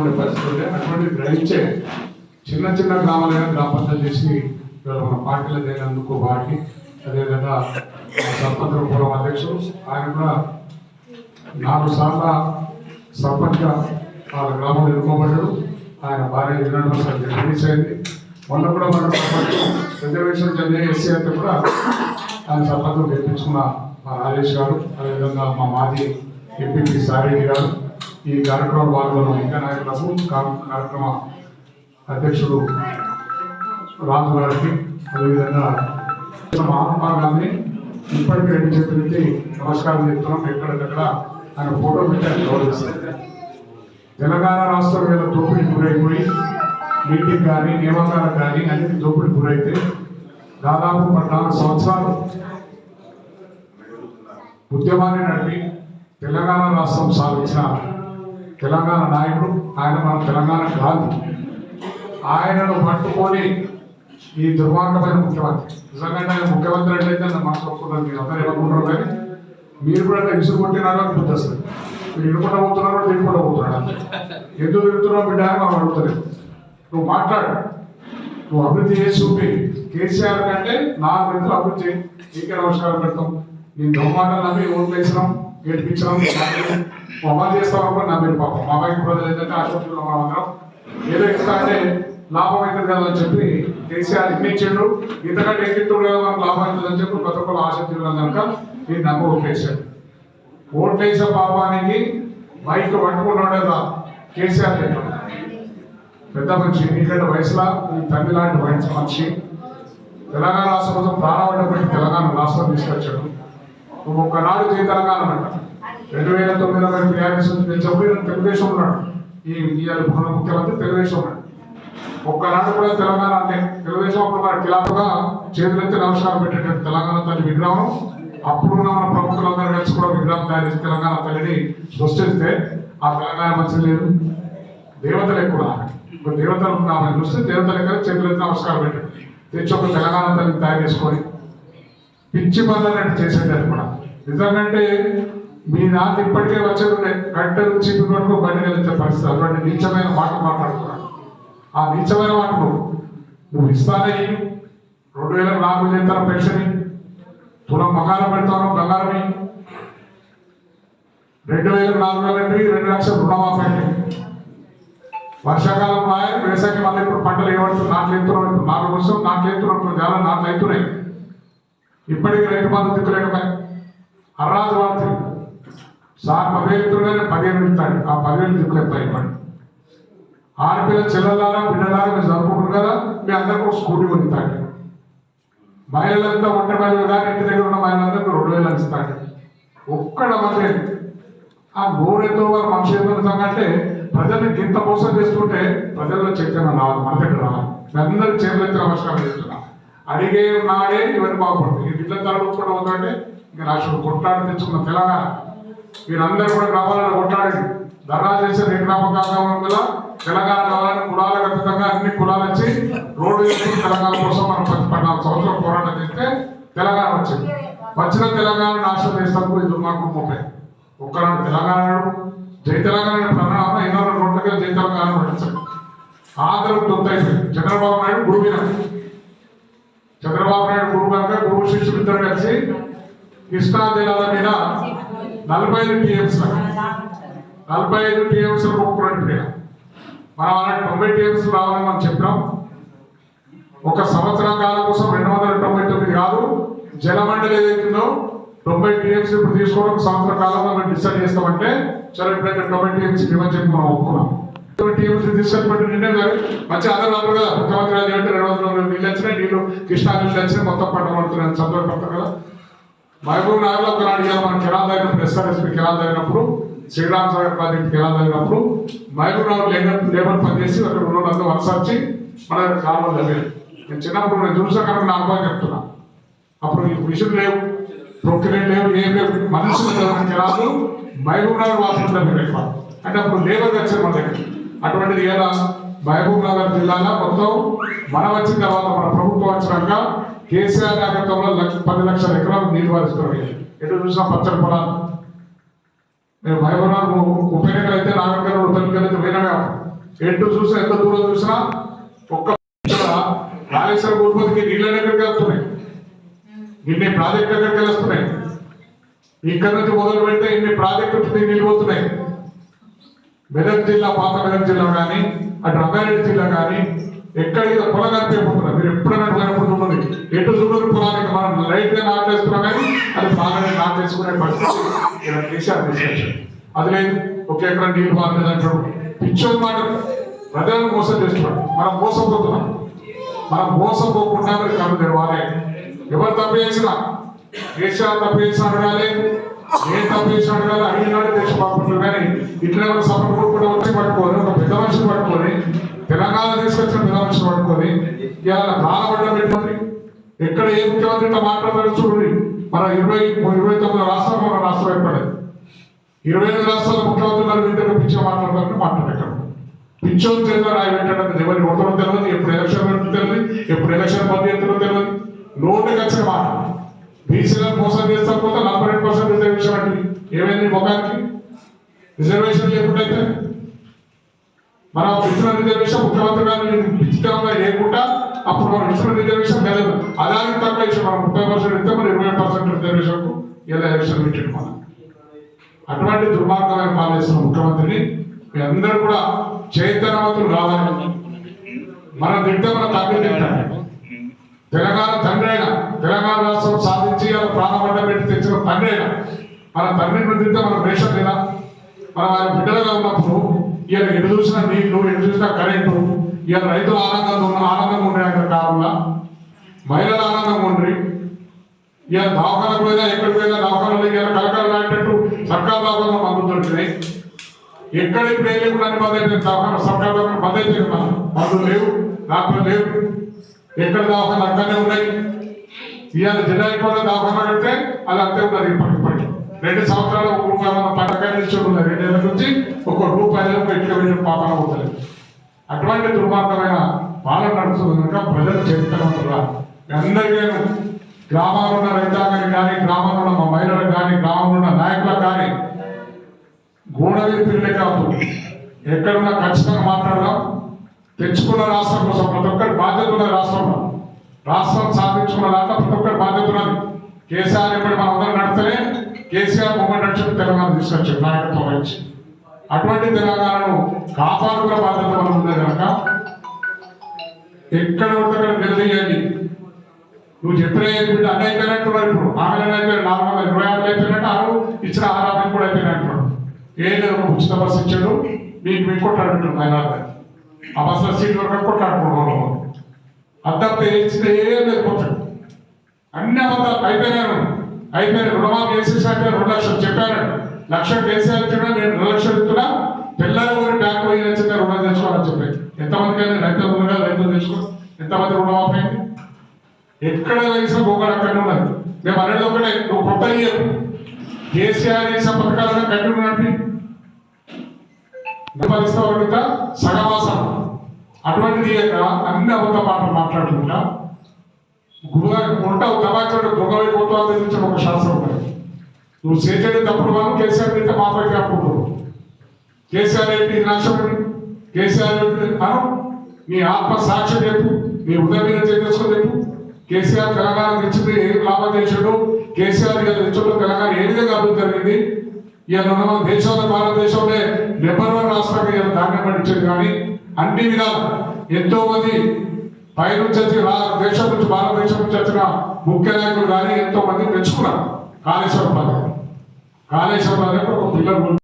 ఉండే పరిస్థితులు ఉండే అటువంటి గ్రహించే చిన్న చిన్న గ్రామాలైన గ్రామ పంచాయతీ చేసి ఇవాళ మన పార్టీలు తగినందుకు వాటి అదేవిధంగా సర్పంచ్ పూర్వం అధ్యక్షుడు ఆయన కూడా నాలుగు సార్ల సర్పంచ్గా వాళ్ళ గ్రామంలో ఎన్నుకోబడ్డాడు. ఆయన భార్య ఇరవై రిలీజ్ అయింది. మొన్న కూడా మన సర్పంచ్ రిజర్వేషన్ చెందిన ఎస్సీ అయితే కూడా ఆయన సర్పంచ్ గెలిపించుకున్న మా రాజేష్ గారు అదేవిధంగా మా మాజీ ఎంపీపీ సారెడ్డి గారు ఈ కార్యక్రమ భాగంలో ఇంకా నాయకులకు కార్యక్రమ అధ్యక్షుడు రాజు గారికి అదేవిధంగా మహాత్మా గాంధీ ఇప్పటికీ రెండు చేతులకి నమస్కారం చెప్తున్నాం. ఎక్కడికక్కడ ఆయన ఫోటో పెట్టి ఆయన గౌరవిస్తారు తెలంగాణ రాష్ట్రం మీద దోపిడీ గురైపోయి నీటికి కానీ నియామకాలకు కానీ అన్ని దోపిడీ గురైతే దాదాపు పద్నాలుగు సంవత్సరాలు ఉద్యమాన్ని నడిపి తెలంగాణ రాష్ట్రం సాధించిన తెలంగాణ నాయకుడు ఆయన మన తెలంగాణ గాంధీ ఆయనను పట్టుకొని ఈ దుర్మార్గమైన ముఖ్యమంత్రి. నిజంగా ఆయన ముఖ్యమంత్రి అంటే నన్ను మనసు ఒప్పుకున్నాను మీరు అందరూ ఏమనుకుంటారు కానీ మీరు కూడా అట్లా విసుగు కొట్టినారో అసలు మీరు ఇనుకుంటా పోతున్నారో తిరుగుకుంటా పోతున్నాడు అంతే. ఎందుకు తిరుగుతున్నావు బిడ్డ అని మనం అడుగుతలేదు నువ్వు మాట్లాడు. నువ్వు అభివృద్ధి చేసి చూపి కేసీఆర్ కంటే నా రెట్లు అభివృద్ధి. చేయి. నీకే నమస్కారం పెడతాం. నేను దొంగమాటలు నమ్మి ఓట్లు వేసినాం. నేర్పించడం నువ్వు అమలు నా. మీరు పాపం. మా అమ్మాయికి ప్రజలు ఏంటంటే ఆసుపత్రిలో మనం అందరం. ఏదో ఇస్తా అంటే లాభం అవుతుంది కదా అని చెప్పి కేసీఆర్ ఇన్ని ఇచ్చిండు ఇంతకంటే ఎక్కిట్టు కదా మనకు లాభం అవుతుందని చెప్పి ప్రతి ఒక్కరు ఆశ కనుక నేను నమ్మ ఓట్లేశాడు ఓట్లేసే పాపానికి మైక్ పట్టుకున్నాడే రా కేసీఆర్ చెప్పాడు. పెద్ద మనిషి నీకంటే వయసులో నీ తల్లి లాంటి వయసు మనిషి. తెలంగాణ రాష్ట్ర కోసం ప్రారంభం తెలంగాణ రాష్ట్రం తీసుకొచ్చాడు. నువ్వు ఒక్కనాడు జై తెలంగాణ అంట రెండు వేల తొమ్మిదిలో మరి టీఆర్ఎస్ నేను చెప్పిన తెలుగుదేశం ఉన్నాడు. ఈ ఇవాళ ఉన్న ముఖ్యమంత్రి తెలుగుదేశం ఉన్నాడు. ఒక్కనాడు కూడా తెలంగాణ అంటే తెలుగుదేశం అప్పుడు మన కిలాపుగా చేతులెత్తి నమస్కారం పెట్టేటట్టు తెలంగాణ తల్లి విగ్రహం అప్పుడున్న మన ప్రముఖులందరూ కలిసి కూడా విగ్రహం తయారు చేసి తెలంగాణ తల్లిని సృష్టిస్తే ఆ తెలంగాణ మంచిది లేదు. దేవతలు ఎక్కువ ఇప్పుడు దేవతలు ఉన్నామని చూస్తే దేవతలు ఎక్కడ చేతులెత్తి నమస్కారం పెట్టండి తెచ్చి ఒక తెలంగాణ తల్లిని తయారు చేసుకొని పిచ్చి పనులు చేసేది కూడా ఎందుకంటే మీ నాన్న ఇప్పటికే వచ్చేది గంట నుంచి చీపి వరకు బండి వెళ్తే పరిస్థితి. అటువంటి నీచమైన మాట మాట్లాడుతున్నాడు. ఆ నీచమైన మాట నువ్వు ఇస్తానే రెండు వేల నాలుగు చేస్తాను పెన్షన్ తులం బంగారం పెడతాను బంగారం రెండు వేల నాలుగు వేల రెండు లక్షల రుణమాఫీ వర్షాకాలం రాయ వేసవికి మళ్ళీ ఇప్పుడు పంటలు ఏమంటారు నాట్లు ఎత్తున్నాం నాలుగు వర్షం నాట్లు ఎత్తున్నాం ఇప్పుడు చాలా నాట్లు అవుతున్నాయి ఇప్పటికీ రైతు బంధు దిక్కులేకపోయి అర్రాజు రాత్రి సార్ పదివేలు ఇస్తున్నానే పదిహేను ఇస్తాడు. ఆ పదివేలు దిక్కులేకపోయి భయపడి. ఆడపిల్ల చెల్లెలారా పిల్లలారా మీరు చదువుకుంటారు కదా? మీ అందరికీ ఒక స్కూటీ కొనిస్తాడు. మహిళలంతా ఒంటి మహిళలు కానీ ఇంటి దగ్గర ఉన్న మహిళలందరూ రెండు వేలు అందిస్తాడు ఒక్కడ మంది. ఆ నోరెంతో వారు మనిషి ఏమవుతాం ప్రజల్ని గింత మోసం చేస్తుంటే ప్రజల్లో చైతన్యం రావాలి మన దగ్గర రావాలి అందరికి చేతులు నమస్కారం చేస్తున్నా. అడిగే నాడే ఇవన్నీ బాగుపడుతుంది ఈ బిడ్డ తరలు ఉందంటే ఇంకా రాష్ట్రం కొట్లాడి తెచ్చుకున్న తెలంగాణ. మీరందరూ కూడా గ్రామాలను కొట్లాడండి. ధర్నా చేసే రేపు గ్రామం కదా తెలంగాణ కావాలని కులాల ఖచ్చితంగా అన్ని కులాలు వచ్చి రోడ్డు వేసుకుని తెలంగాణ కోసం మనం పది పద్నాలుగు సంవత్సరాలు పోరాటం చేస్తే తెలంగాణ వచ్చింది. వచ్చిన తెలంగాణ నాశనం చేసినందుకు ఇది మాకు ముప్పై. ఒక్కనాడు తెలంగాణ జై తెలంగాణ ప్రణామ ఎన్నో రోడ్లకి జై తెలంగాణ పట్టించాడు ఆదరణ దొత్తైంది చంద్రబాబు నాయుడు గురువు చంద్రబాబు నాయుడు గురువు కనుక గురువు శిష్యులు ఇద్దరు కలిసి కృష్ణా జిల్లాల మీద నలభై ఐదు టీఎంస్ నలభై ఐదు టీఎంస్ ఒప్పుకున్నట్టు మనం అలాంటి తొంభై టీఎంస్ రావాలని మనం చెప్పాం ఒక సంవత్సరం కాలం కోసం రెండు వందల తొంభై తొమ్మిది కాదు జలమండలి ఏదైతుందో తొంభై టీఎంస్ ఇప్పుడు తీసుకోవడం సంవత్సర కాలంలో మేము డిసైడ్ చేస్తామంటే సరే ఇప్పుడైతే తొంభై టీఎంస్ ఇవ్వని చెప్పి మనం ఒప్పుకున్నాం. టీఎంస్ తీసుకొని నిన్నే మరి మంచి అందరూ అన్నారు కదా ముఖ్యమంత్రి గారు అంటే రెండు వందల నీళ్ళు వచ్చినాయి నీళ్ళు కృష్ణా నీళ్ళు వచ్చినాయి మొత్తం పంట పడుతున్నాయి సంతోషపడతారు కదా. మహబూబ్ నగర్లో ఒకనాడు ఇవాళ మన కెనాల్ దగ్గర ఎస్ఆర్ఎస్పి కెనాల్ దగ్గరప్పుడు శ్రీరామ్ సాగర్ ప్రాజెక్ట్ కెనాల్ దగ్గరప్పుడు మహబూబ్ నగర్ లేబర్ లేబర్ పనిచేసి అక్కడ ఉన్న వాళ్ళందరూ వలస వచ్చి మన కాలువలు తవ్వారు నేను చిన్నప్పుడు నేను చూసా కనుక నా అనుభవం చెప్తున్నా. అప్పుడు ఈ మిషన్ లేవు ప్రొక్రియ లేవు ఏం లేవు. మనుషులు కెనాలు మహబూబ్ నగర్ వాసులు తవ్వారు ఎక్కువ. అంటే అప్పుడు లేబర్ వచ్చారు మన దగ్గర. అటువంటిది ఎలా? మహబూబ్ నగర్ జిల్లాలో మొత్తం మనం వచ్చిన తర్వాత మన ప్రభుత్వం వచ్చినాక కేసీఆర్ నాయకత్వంలో లక్ష పది లక్షల ఎకరాలు నీళ్ళు వారిస్తున్నాం ఎటు చూసినా పచ్చడి పొలాలు. నేను మహబూబ్ నగర్ ఉప ఎన్నికలు అయితే నాగర్ ఉప అయితే ఎటు చూసినా ఎంత దూరం చూసినా ఒక్క కాళేశ్వరం ఉత్పత్తికి నీళ్ళని ఎక్కడికి వస్తున్నాయి? ఇన్ని ప్రాజెక్టులు ఎక్కడికి వస్తున్నాయి? ఇక్కడ నుంచి మొదలు పెడితే ఇన్ని ప్రాజెక్టులు నిలిపోతున్నాయి. మెదక్ జిల్లా పాత మెదక్ జిల్లా కానీ అటు రంగారెడ్డి జిల్లా కానీ ఎక్కడికి పొలం కనిపించబోతున్నారు మీరు ఎప్పుడైనా పోయినప్పుడు చూడండి ఎటు చూడరు పొలానికి మనం రైట్గా నాటేస్తున్నాం కానీ అది బాగానే నాటేసుకునే పరిస్థితి ఇలా అది లేదు. ఒక ఎకరం నీళ్ళు బాగలేదు అంటాడు పిచ్చోని మాట ప్రజలను మోసం చేస్తున్నాడు మనం మోసపోతున్నాం. మనం మోసపోకుండా మరి కళ్ళు తెరవాలి. ఎవరు తప్పు చేసినా కేసీఆర్ తప్పు చేసిన అడగాలి. ఏం తప్పు చేసిన అడగాలి. అడిగినాడు దేశ పంపుతున్నారు కానీ ఇట్లా ఎవరు సపోర్ట్ కూడా వచ్చి పట్టుకోవాలి ఒక పెద్ద మనిషి పట్టుకొని తెలంగాణ తీసుకొచ్చిన పెద్ద మనిషి ఇవాళ ప్రాణపడ్డం పెట్టుకొని ఎక్కడ ఏ ముఖ్యమంత్రి ఇట్లా మాట్లాడతారో చూడండి. మన ఇరవై ఇరవై తొమ్మిది రాష్ట్రాలు మన రాష్ట్రం ఏర్పడేది. ఇరవై ఐదు రాష్ట్రాల ముఖ్యమంత్రులు ఇద్దరు పిచ్చో మాట్లాడతారని మాట్లాడేటారు పిచ్చోని చేత ఆయన పెట్టడం ఎవరి ఓటర్లు తెలియదు ఎప్పుడు ఎలక్షన్ తెలియదు ఎప్పుడు ఎలక్షన్ బంద్ చేస్తుందో తెలియదు. నోటికి వచ్చిన మాట. బీసీలను మోసం చేస్తారు పోతే నలభై రెండు పర్సెంట్ రిజర్వేషన్ అండి. ఏమైంది ముఖానికి రిజర్వేషన్ లేకుండా అయితే? మనం ఇచ్చిన రిజర్వేషన్ ముఖ్యమంత్రి గారు ఉచితంగా లేకుండా అప్పుడు మనం ఇచ్చిన రిజర్వేషన్ లేదు అలాగే తక్కువ మనం ముప్పై పర్సెంట్ ఇస్తే మనం ఇరవై పర్సెంట్ రిజర్వేషన్ ఇలా ఎలక్షన్ మనం. అటువంటి దుర్మార్గమైన పాలన ముఖ్యమంత్రిని మీ అందరూ కూడా చైతన్యవంతులు రావాలి మనం తింటే మన తండ్రి తింటాడు తెలంగాణ తండ్రి అయినా తెలంగాణ రాష్ట్రం సాధించి అలా ప్రాణపడ్డ పెట్టి తెచ్చిన తండ్రి అయినా మన తండ్రిని తింటే మన దేశం లేదా మనం ఆయన బిడ్డలుగా ఉన్నప్పుడు ఈయన ఎటు చూసినా నీళ్ళు ఎటు చూసినా కరెంటు. ఈయన రైతులు ఆనందంగా ఉన్న ఆనందంగా ఉండే అక్కడ కాలంలో మహిళలు ఆనందంగా ఉండ్రి? ఇవాళ దవాఖానకు పోయినా ఎక్కడికి పోయినా దవాఖానలో ఇవాళ కలకల లాంటట్టు సర్కార్ దవాఖాన మందులు దొరికినాయి ఎక్కడ ఇప్పుడు ఏం లేకుండా బంద్ అయిపోయింది దవాఖాన సర్కార్ దవాఖాన బంద్ అయిపోయింది మందులు లేవు డాక్టర్లు లేవు. ఎక్కడ దవాఖాన అక్కడనే ఉన్నాయి? ఇవాళ జిల్లా అయిపోయిన దవాఖాన కడితే అది అంతే ఉన్నది ఇప్పటి ఇప్పటికి రెండు సంవత్సరాలు ఒక రూపాయి మన పథకాలు ఇచ్చి రెండేళ్ళ నుంచి ఒక రూపాయలు వెళ్ళిన పాపన అవుతలేదు అటువంటి దుర్మార్గమైన పాలన నడుస్తుంది కనుక ప్రజలు చైతన్యవంతులా అందరికీ గ్రామాల్లో ఉన్న రైతాంగానికి కానీ గ్రామంలో ఉన్న మా మహిళలకు కానీ గ్రామంలో ఉన్న నాయకులకు కానీ గూఢవీరులే కాదు. ఎక్కడున్నా ఖచ్చితంగా మాట్లాడదాం. తెచ్చుకున్న రాష్ట్రం కోసం ప్రతి ఒక్కరి బాధ్యత ఉన్నది. రాష్ట్రంలో రాష్ట్రం సాధించుకున్న దాంట్లో ప్రతి ఒక్కరి బాధ్యత ఉన్నది. కేసీఆర్ ఇప్పుడు మనం అందరం నడితేనే కేసీఆర్ మూమెంట్ నడిచి తెలంగాణ తీసుకొచ్చారు నాయకత్వం వహించి అటువంటి తెలంగాణను కాపాడుకున్న బాధ్యత మనం ఉంది కనుక ఎక్కడ ఉంటే అక్కడ నిలదీయండి నువ్వు చెప్పిన బిడ్డ అన్నీ అయిపోయినట్టున్నారు ఇప్పుడు. ఆమె అయిపోయిన నాలుగు వందల ఇరవై ఆరు అయిపోయినట్టు ఆరు ఇచ్చిన ఆరు కూడా అయిపోయినట్టున్నాడు ఏం లేదు ఉచిత బస్సు ఇచ్చాడు మీకు మీకు కొట్టాడుకుంటుంది ఆయన ఆ బస్సులో సీట్ వరకు కొట్టాడుకుంటున్నాడు అద్దం ఇచ్చిన ఏం లేదు అన్ని అబద్ధాలు అయిపోయినాను అయిపోయిన రుణమాఫీ చేసేసాక రెండు లక్షలు చెప్పాను. లక్ష కేసీఆర్ ఇచ్చినా నేను రెండు లక్షలు ఇస్తున్నా. పిల్లలు కూడా బ్యాంకు పోయి వచ్చిందా రుణం తెచ్చుకోవాలని చెప్పి. ఎంతమంది కానీ రైతులు ఉండగా రైతులు తెచ్చుకో. ఎంతమంది రుణమాఫీ అయింది? ఎక్కడ వేసిన భూగోళం అక్కడ ఉన్నది? మేము అనేది ఒకటే. నువ్వు కొత్త ఇయ్యకు కేసీఆర్ వేసిన పథకాలుగా కట్టి నడిపి పరిస్థితి సగవాసం అటువంటిది అన్ని అబద్ధ మాటలు మాట్లాడుకుంటా. గురువు ఉంటావు తమాచాడు దొంగ పోతావు అందించిన ఒక శాస్త్రం ఉన్నది. నువ్వు చేసేది తప్పుడు మనం కేసీఆర్ తింటే మాపై కాకుంటావు కేసీఆర్ ఏంటి? ఇది నాశనం కేసీఆర్ ఏంటి? మనం నీ ఆత్మ సాక్ష్యం చెప్పు. నీ ఉదయం మీద చేసుకొని చెప్పు. కేసీఆర్ తెలంగాణ తెచ్చింది ఏం లాభం చేశాడు కేసీఆర్ గారు తెచ్చుకుంటూ తెలంగాణ ఏ విధంగా అభివృద్ధి జరిగింది? ఇవాళ మన దేశంలో భారతదేశంలో నెంబర్ వన్ రాష్ట్రంగా ఇలా ధాన్యం పండించేది కానీ అన్ని విధాలు ఎంతో మంది పైనుంచి వచ్చి దేశం నుంచి భారతదేశం నుంచి వచ్చిన ముఖ్య నాయకులు కానీ ఎంతో మంది మెచ్చుకున్నారు. కాళేశ్వరం పథకం కాళేశ్వరం పథకం ఒక పిల్లలు